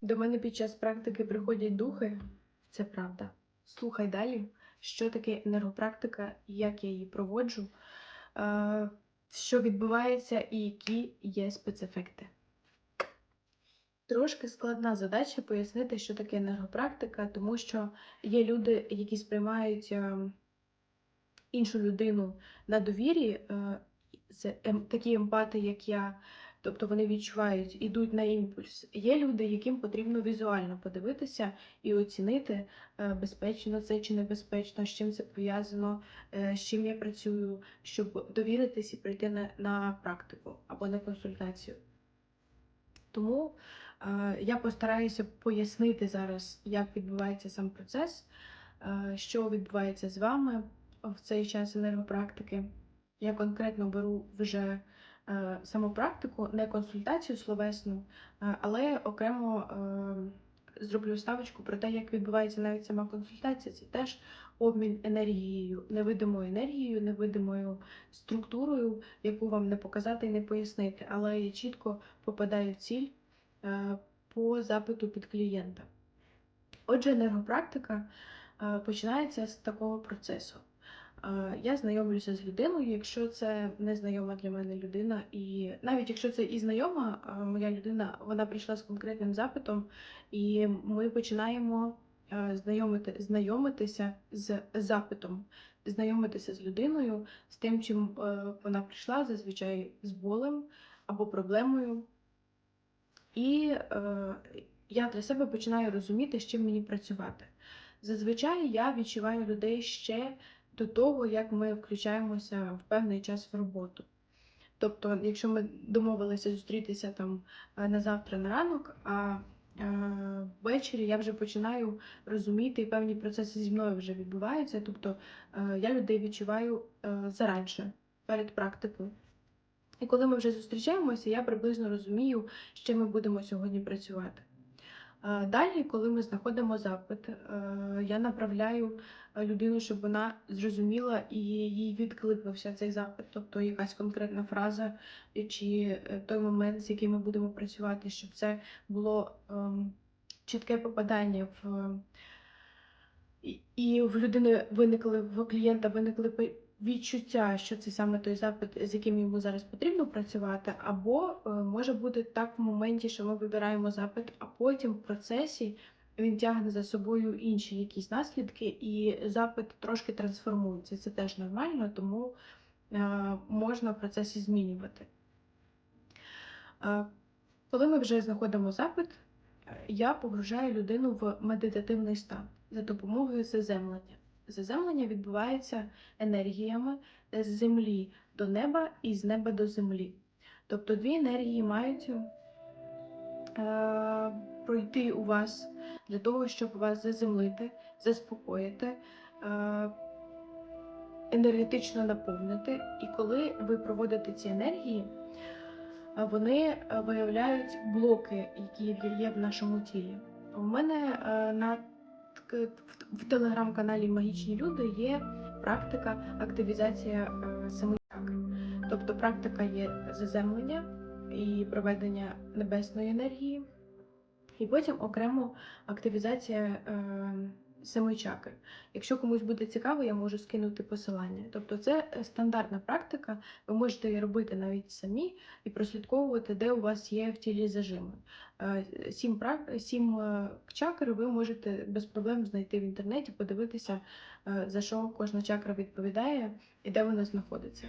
До мене під час практики приходять духи, це правда. Слухай далі, що таке енергопрактика, як я її проводжу, е, що відбувається і які є спецефекти. Трошки складна задача пояснити, що таке енергопрактика, тому що є люди, які сприймають е, іншу людину на довірі, це ем, такі емпати, як я, тобто вони відчувають, ідуть на імпульс. Є люди, яким потрібно візуально подивитися і оцінити, е, безпечно це чи небезпечно, з чим це пов'язано, е, з чим я працюю, щоб довіритись і прийти на, на практику або на консультацію. Тому е, я постараюся пояснити зараз, як відбувається сам процес, е, що відбувається з вами в цей час енергопрактики. Я конкретно беру вже саму практику, не консультацію словесну, е, але окремо е, зроблю ставочку про те, як відбувається навіть сама консультація. Це теж обмін енергією, невидимою енергією, невидимою структурою, яку вам не показати і не пояснити, але я чітко попадаю в ціль е, по запиту під клієнта. Отже, енергопрактика е, починається з такого процесу. Я знайомлюся з людиною, якщо це незнайома для мене людина, і навіть якщо це і знайома моя людина, вона прийшла з конкретним запитом, і ми починаємо знайомити, знайомитися з запитом, знайомитися з людиною, з тим, чим е, вона прийшла, зазвичай з болем або проблемою. І е, я для себе починаю розуміти, з чим мені працювати. Зазвичай я відчуваю людей ще до того, як ми включаємося в певний час в роботу. Тобто, якщо ми домовилися зустрітися там е, на завтра на ранок, а е, ввечері я вже починаю розуміти, і певні процеси зі мною вже відбуваються. Тобто е, я людей відчуваю заранше, перед практикою. І коли ми вже зустрічаємося, я приблизно розумію, з чим ми будемо сьогодні працювати. Далі, коли ми знаходимо запит, е, я направляю е, людину, щоб вона зрозуміла і їй відкликнувся цей запит, тобто якась конкретна фраза чи е, той момент, з яким ми будемо працювати, щоб це було ем, чітке попадання в. і- в людини виникли в клієнта виникли відчуття, що це саме той запит, з яким йому зараз потрібно працювати, або е, може бути так в моменті, що ми вибираємо запит, а потім в процесі він тягне за собою інші якісь наслідки, і запит трошки трансформується. Це теж нормально, тому е, можна в процесі змінювати. Е, Коли ми вже знаходимо запит, я погружаю людину в медитативний стан за допомогою заземлення. Заземлення відбувається енергіями з землі до неба і з неба до землі. Тобто дві енергії мають е, пройти у вас для того, щоб вас заземлити, заспокоїти, е, енергетично наповнити. І коли ви проводите ці енергії, е, вони е, виявляють блоки, які є в нашому тілі. У мене е, на в- в телеграм-каналі Магічні люди є практика активізація е, семи чакр. Тобто практика є заземлення і проведення небесної енергії, і потім окремо активізація е, семи чакр. Якщо комусь буде цікаво, я можу скинути посилання. Тобто це е, стандартна практика, ви можете її робити навіть самі і прослідковувати, де у вас є в тілі зажими. Е, Сім, сім е, чакр ви можете без проблем знайти в інтернеті, подивитися, за що кожна чакра відповідає і де вона знаходиться.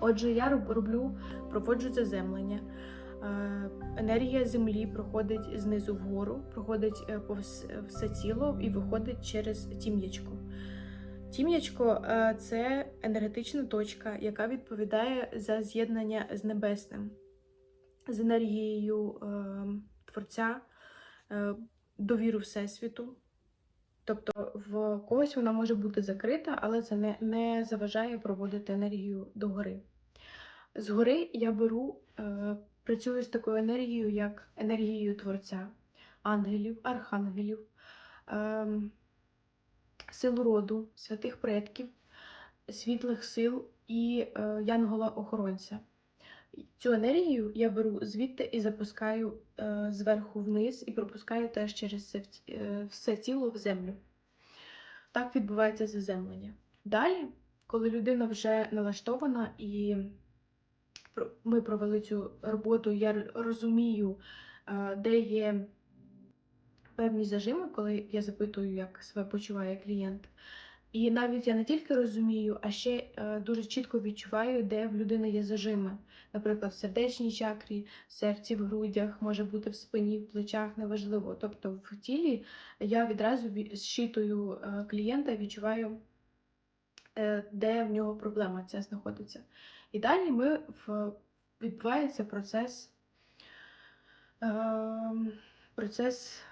Отже, я роблю, проводжу заземлення. Е, Енергія землі проходить знизу вгору, проходить е, повз все тіло і виходить через тім'ячко. Тім'ячко е, це енергетична точка, яка відповідає за з'єднання з небесним, з енергією Творця, довіру Всесвіту. Тобто в когось вона може бути закрита, але це не, не заважає проводити енергію догори. Згори я беру, е, працюю з такою енергією, як енергією Творця, ангелів, архангелів, е, сил роду, святих предків, світлих сил і е, янгола-охоронця. Цю енергію я беру звідти і запускаю е, зверху вниз і пропускаю теж через все, е, все тіло в землю. Так відбувається заземлення. Далі, коли людина вже налаштована і ми провели цю роботу, я розумію, е, де є певні зажими, коли я запитую, як себе почуває клієнт. І навіть я не тільки розумію, а ще е, дуже чітко відчуваю, де в людини є зажими. Наприклад, в сердечній чакрі, в серці, в грудях, може бути в спині, в плечах, неважливо. Тобто в тілі я відразу ві- зчитую е, клієнта, відчуваю, де в нього проблема ця знаходиться. І далі ми в, відбувається процес, е, процес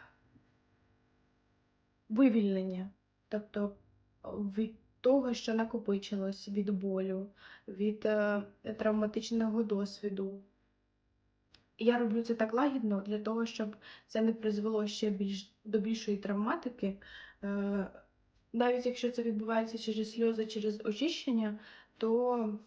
вивільнення. Тобто від того, що накопичилось, від болю, від е, травматичного досвіду. Я роблю це так лагідно для того, щоб це не призвело ще більш до більшої травматики. Е, навіть якщо це відбувається через сльози, через очищення, то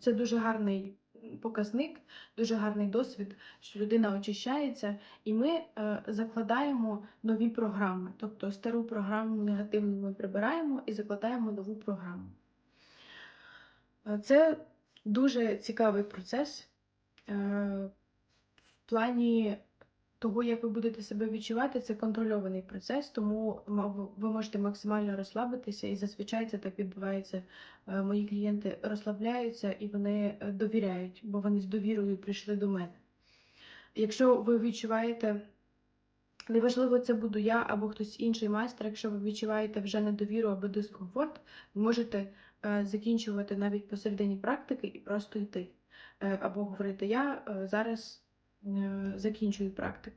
це дуже гарний показник, дуже гарний досвід, що людина очищається, і ми е, закладаємо нові програми. Тобто стару програму негативну ми прибираємо і закладаємо нову програму. Е, Це дуже цікавий процес е, в плані того, як ви будете себе відчувати, це контрольований процес, тому ви можете максимально розслабитися, і зазвичай це так відбувається. Е, Мої клієнти розслабляються і вони е, довіряють, бо вони з довірою прийшли до мене. Якщо ви відчуваєте, неважливо, це буду я або хтось інший майстер, якщо ви відчуваєте вже недовіру або дискомфорт, ви можете е, закінчувати навіть посередині практики і просто йти. Або говорити, я зараз е, закінчую практику.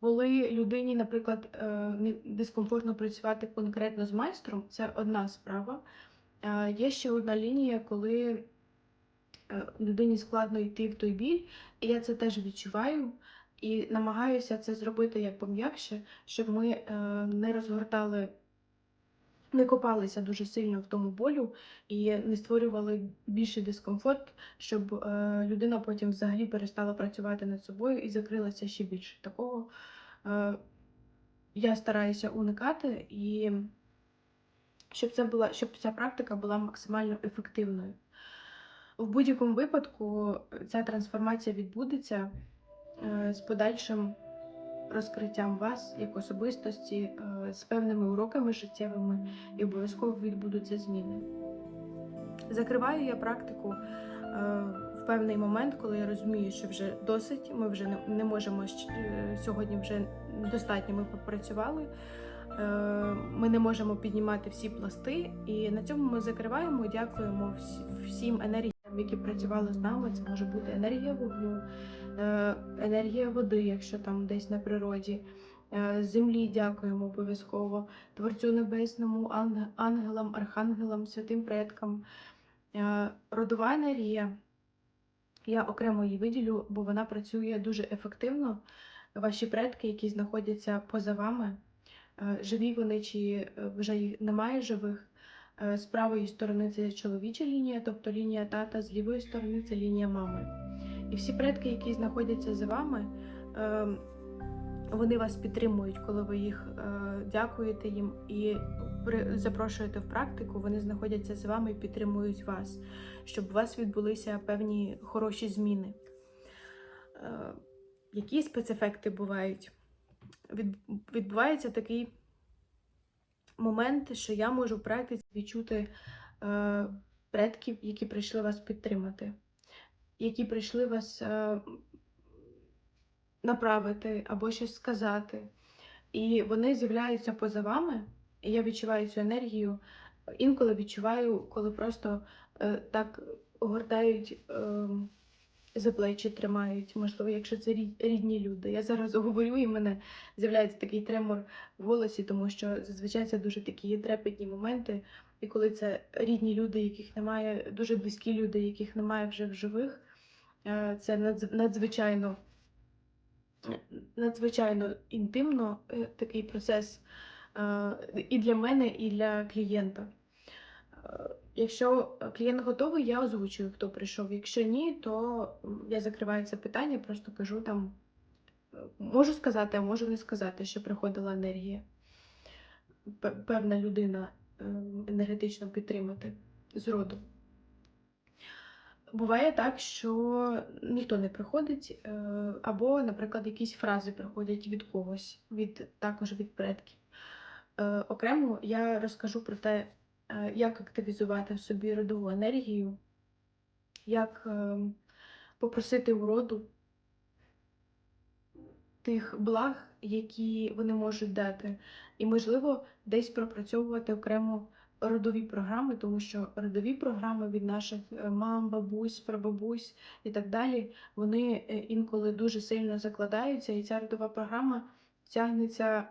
Коли людині, наприклад, е, дискомфортно працювати конкретно з майстром, це одна справа. Е, Є ще одна лінія, коли людині складно йти в той біль, і я це теж відчуваю. І намагаюся це зробити як пом'якше, щоб ми не розгортали, не копалися дуже сильно в тому болю і не створювали більший дискомфорт, щоб е, людина потім взагалі перестала працювати над собою і закрилася ще більше. Такого е, я стараюся уникати і щоб це була, щоб ця практика була максимально ефективною. В будь-якому випадку ця трансформація відбудеться е, з подальшим розкриттям вас як особистості, е, з певними уроками життєвими, і обов'язково відбудуться зміни. Закриваю я практику е, в певний момент, коли я розумію, що вже досить, ми вже не, можемо е, сьогодні вже достатньо ми попрацювали. Ми не можемо піднімати всі пласти, і на цьому ми закриваємо. Дякуємо всім енергіям, які працювали з нами. Це може бути енергія вогню, енергія води, якщо там десь на природі. Е, Землі дякуємо обов'язково, Творцю Небесному, ангелам, архангелам, святим предкам. Е, Родова енергія. Я окремо її виділю, бо вона працює дуже ефективно. Ваші предки, які знаходяться поза вами, е, живі вони чи е, вже їх немає живих. Е, З правої сторони це чоловіча лінія, тобто лінія тата, з лівої сторони це лінія мами. І всі предки, які знаходяться за вами, е, вони вас підтримують, коли ви їх е, дякуєте їм і запрошуєте в практику. Вони знаходяться з вами і підтримують вас, щоб у вас відбулися певні хороші зміни. Е, які спецефекти бувають? Відбувається такий момент, що я можу в практиці відчути е, предків, які прийшли вас підтримати, які прийшли вас е, направити або щось сказати. І вони з'являються поза вами, і я відчуваю цю енергію. Інколи відчуваю, коли просто е, так огортають е, за плечі, тримають, можливо, якщо це рідні люди. Я зараз говорю, і в мене з'являється такий тремор в голосі, тому що зазвичай це дуже такі трепетні моменти. І коли це рідні люди, яких немає, дуже близькі люди, яких немає вже в живих, це надзвичайно надзвичайно інтимно е, такий процес е, і для мене, і для клієнта. Е, Якщо е, клієнт готовий, я озвучую, хто прийшов. Якщо ні, то я закриваю це питання, просто кажу там, е, можу сказати, а можу не сказати, що приходила енергія. Певна людина е, енергетично підтримати з роду. Буває так, що ніхто не приходить, е, або, наприклад, якісь фрази приходять від когось, від, також від предків. Е, Окремо я розкажу про те, е, як активізувати в собі родову енергію, як попросити у роду тих благ, які вони можуть дати, і, можливо, десь пропрацьовувати окремо родові програми, тому що родові програми від наших е, мам, бабусь, прабабусь і так далі, вони е, інколи дуже сильно закладаються, і ця родова програма тягнеться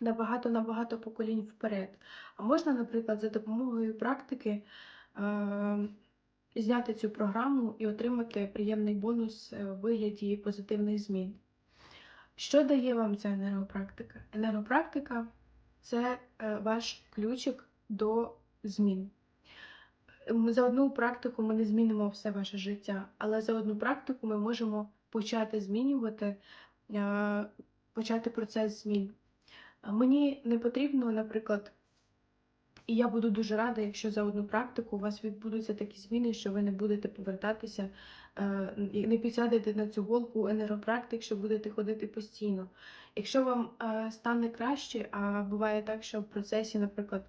набагато набагато поколінь вперед. А можна, наприклад, за допомогою практики е, зняти цю програму і отримати приємний бонус е, в вигляді позитивних змін. Що дає вам ця енергопрактика? Енергопрактика це е, ваш ключик до змін. За одну практику ми не змінимо все ваше життя, але за одну практику ми можемо почати змінювати, е, почати процес змін. Мені не потрібно, наприклад, і я буду дуже рада, якщо за одну практику у вас відбудуться такі зміни, що ви не будете повертатися, е, не підсядете на цю голку енергопрактик, що будете ходити постійно. Якщо вам е, стане краще, а буває так, що в процесі, наприклад,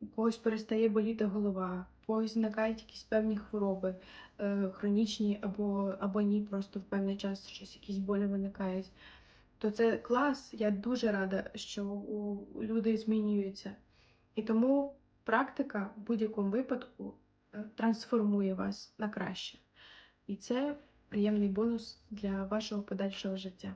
у когось перестає боліти голова, у когось зникають якісь певні хвороби, е, хронічні або, або ні, просто в певний час щось якісь болі виникають то це клас. Я дуже рада, що люди змінюються. І тому практика в будь-якому випадку е, трансформує вас на краще. І це приємний бонус для вашого подальшого життя.